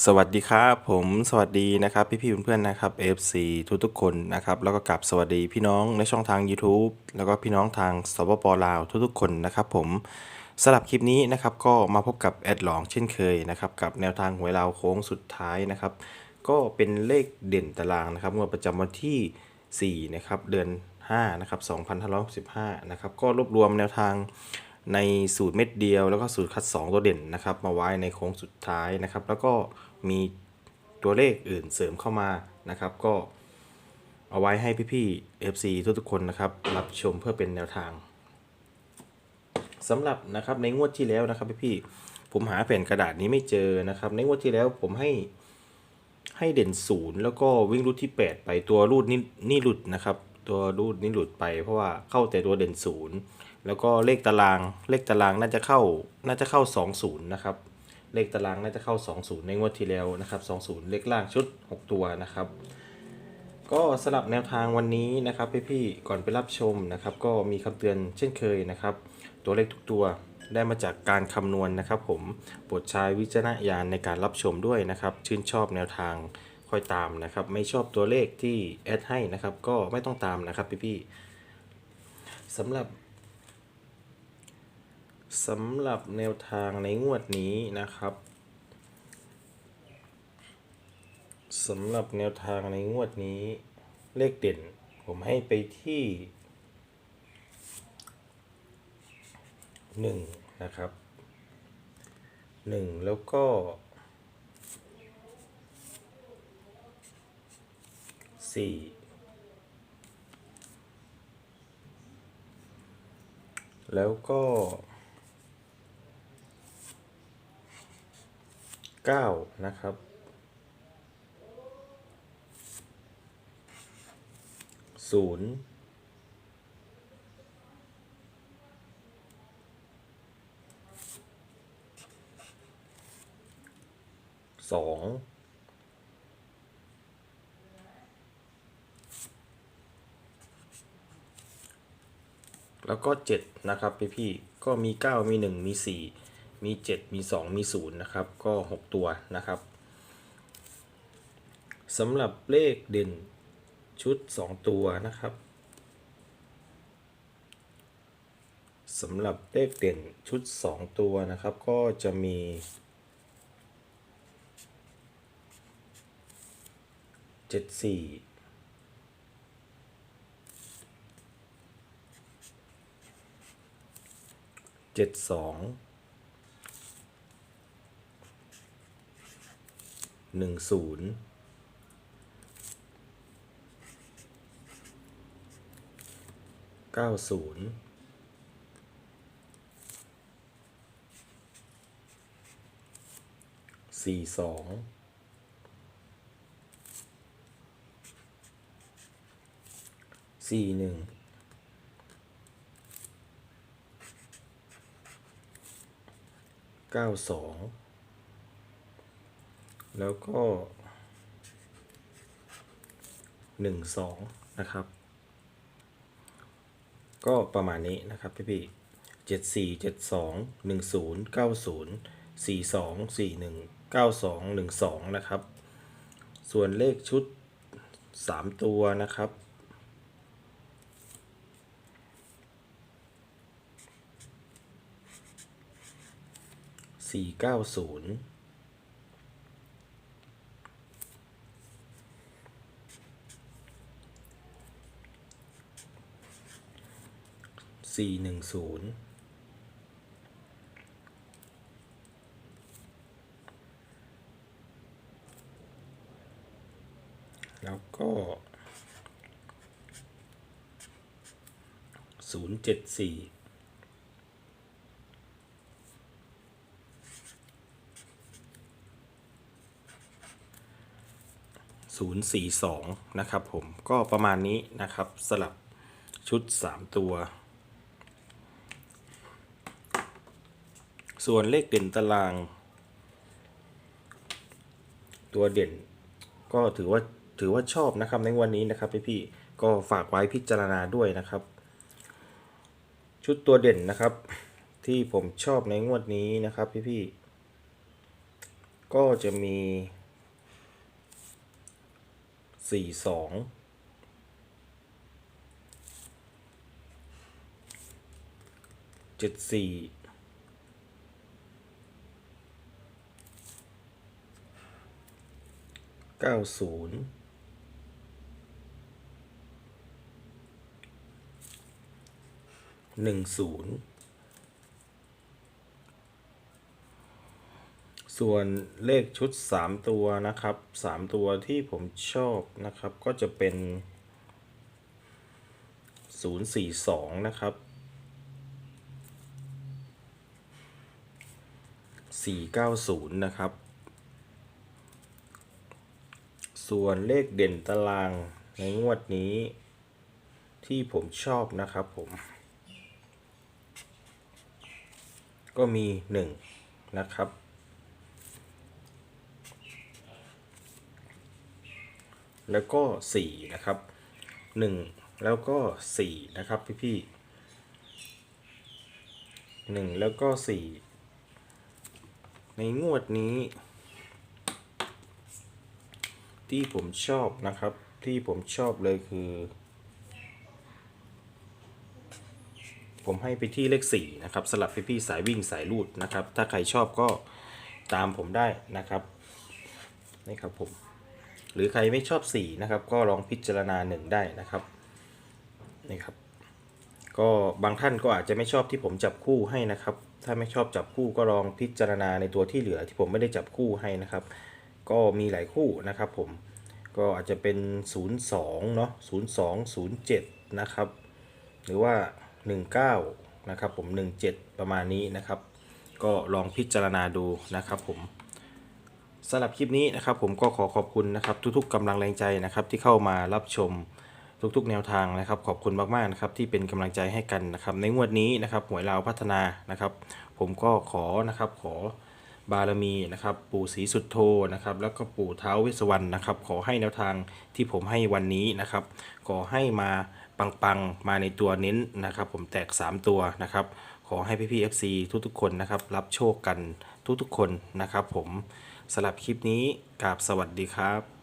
สวัสดีครับผมสวัสดีนะครับพี่ๆเพื่อนๆนะครับ FC ทุกทุกคนนะครับแล้วก็กลับสวัสดีพี่น้องในช่องทาง YouTube แล้วก็พี่น้องทางสปปลาวทุกๆคนนะครับผมสำหรับคลิปนี้นะครับก็มาพบกับแอดหลองเช่นเคยนะครับกับแนวทางหวยลาวโค้งสุดท้ายนะครับก็เป็นเลขเด่นตารางนะครับงวดประจำวันที่ 4 นะครับเดือน5นะครับ2565 นะครับก็รวบรวมแนวทาง ในสูตรเม็ดเดียว แล้วก็สูตรคัด 2 ตัวเด่นนะครับ มาไว้ในโค้งสุดท้ายนะครับ แล้วก็มีตัวเลขอื่นเสริมเข้ามานะครับ ก็เอาไว้ให้พี่ๆ FC ทุกๆคนนะครับ รับชมเพื่อเป็นแนวทางสำหรับนะครับในงวดที่แล้วนะครับพี่ๆผมหาแผ่นกระดาษนี้ไม่เจอนะครับ ในงวดที่แล้วผมให้ให้เด่นศูนย์แล้วก็วิ่งรูดที่ 8 ไปตัวรูดนี่นี่หลุดนะครับ ตัวรูดนี่หลุดไปเพราะว่าเข้าแต่ตัวเด่นศูนย์ แล้วก็เลขตารางเลขตารางน่าจะเข้าน่าจะเข้า 20 นะครับ เลขตารางน่าจะเข้า 20 ในงวดที่แล้วนะครับ 20 เลขล่างชุด 6 ตัวนะครับ ก็สลับแนวทางวันนี้นะครับพี่ๆก่อนไปรับชมนะครับ ก็มีคำเตือนเช่นเคยนะครับ ตัวเลขทุกตัวได้มาจากการคำนวณนะครับ ผมโปรดใช้วิจารณญาณในการรับชมด้วยนะครับ ชื่นชอบแนวทางค่อยตามนะครับ ไม่ชอบตัวเลขที่แอดให้นะครับ ก็ไม่ต้องตามนะครับพี่ๆสำหรับ สำหรับแนวทางในงวดนี้นะครับสำหรับแนวทางในงวดนี้ เลขเด่น ผมให้ไปที่หนึ่งนะครับหนึ่งแล้วก็สี่แล้วก็ เก้านะครับ ศูนย์สองแล้วก็เจ็ดนะครับ พี่พี่ก็มีเก้ามีหนึ่งมีสี่ มีเจ็ดมีสองมีศูนย์นะครับ ก็หกตัวนะครับสำหรับเลขเด่นชุดสองตัวนะครับสำหรับเลขเด่นชุดสองตัวนะครับ ก็จะมี เจ็ดสี่เจ็ดสอง หนึ่งศูนย์เก้าศูนย์สี่สองสี่หนึ่งเก้าสอง แล้วก็หนึ่งสองนะครับ ก็ประมาณนี้นะครับพี่พี่เจ็ดสี่เจ็ดสองหนึ่งศูนย์เก้าศูนย์สี่สองสี่หนึ่งเก้าสองหนึ่งสองนะครับ ส่วนเลขชุดสามตัวนะครับสี่เก้าศูนย์ สี่หนึ่งศูนย์แล้วก็ศูนย์เจ็ดสี่042 นะครับผมก็ประมาณนี้นะครับสลับชุด 3 ตัว ส่วนเลขเด่นตาราง ตัวเด่น ก็ถือว่าถือว่าชอบนะครับในวันนี้นะครับพี่ๆก็ฝากไว้พิจารณาด้วยนะครับ ชุดตัวเด่นนะครับ ที่ผมชอบในงวดนี้นะครับพี่ๆก็จะมีสี่สองเจ็ดสี่ เก้าศูนย์หนึ่งศูนย์ส่วนเลขชุด 3 ตัวนะครับ 3 ตัวที่ผมชอบนะครับ ก็จะเป็น 042 นะครับ 490 นะครับ ส่วนเลขเด่นตารางในงวดนี้ ที่ผมชอบนะครับผม ก็มี 1 นะครับ แล้วก็สี่นะครับหนึ่งแล้วก็สี่นะครับพี่พี่หนึ่งแล้วก็สี่ในงวดนี้ ที่ผมชอบนะครับ ที่ผมชอบเลยคือ ผมให้ไปที่เลขสี่นะครับสลับพี่พี่ๆสายวิ่งสายลูดนะครับ ถ้าใครชอบก็ตามผมได้นะครับนี่ครับผมหรือใครไม่ชอบ 4 นะครับ ก็ลองพิจารณา 1 ได้นะครับนี่ครับ ก็บางท่านก็อาจจะไม่ชอบที่ผมจับคู่ให้นะครับ ถ้าไม่ชอบจับคู่ก็ลองพิจารณาในตัวที่เหลือที่ผมไม่ได้จับคู่ให้นะครับ ก็มีหลายคู่นะครับผมก็อาจจะเป็น 02 เนาะ02 07 นะครับ หรือว่า 19 นะครับผม 17 ประมาณนี้นะครับ ก็ลองพิจารณาดูนะครับผมสำหรับคลิปนี้นะครับผมก็ขอขอบคุณนะครับทุกๆกำลังแรงใจนะครับที่เข้ามารับชมทุกๆ แนวทางนะครับ ขอบคุณมากๆนะครับที่เป็นกำลังใจให้กันนะครับ ในงวดนี้นะครับหวยลาวพัฒนานะครับ ผมก็ขอนะครับขอ บารมีนะครับ ปู่ศรีสุดโทนะครับ แล้วก็ปู่เท้าวเวสวรรณนะครับ ขอให้แนวทางที่ผมให้วันนี้นะครับ ขอให้มาปังๆ มาในตัวเน้นนะครับ ผมแตก 3 ตัวนะครับ ขอให้พี่ๆ FC ทุกๆ คนนะครับ รับโชคกันทุกๆ คนนะครับ ผมสำหรับคลิปนี้กราบสวัสดีครับ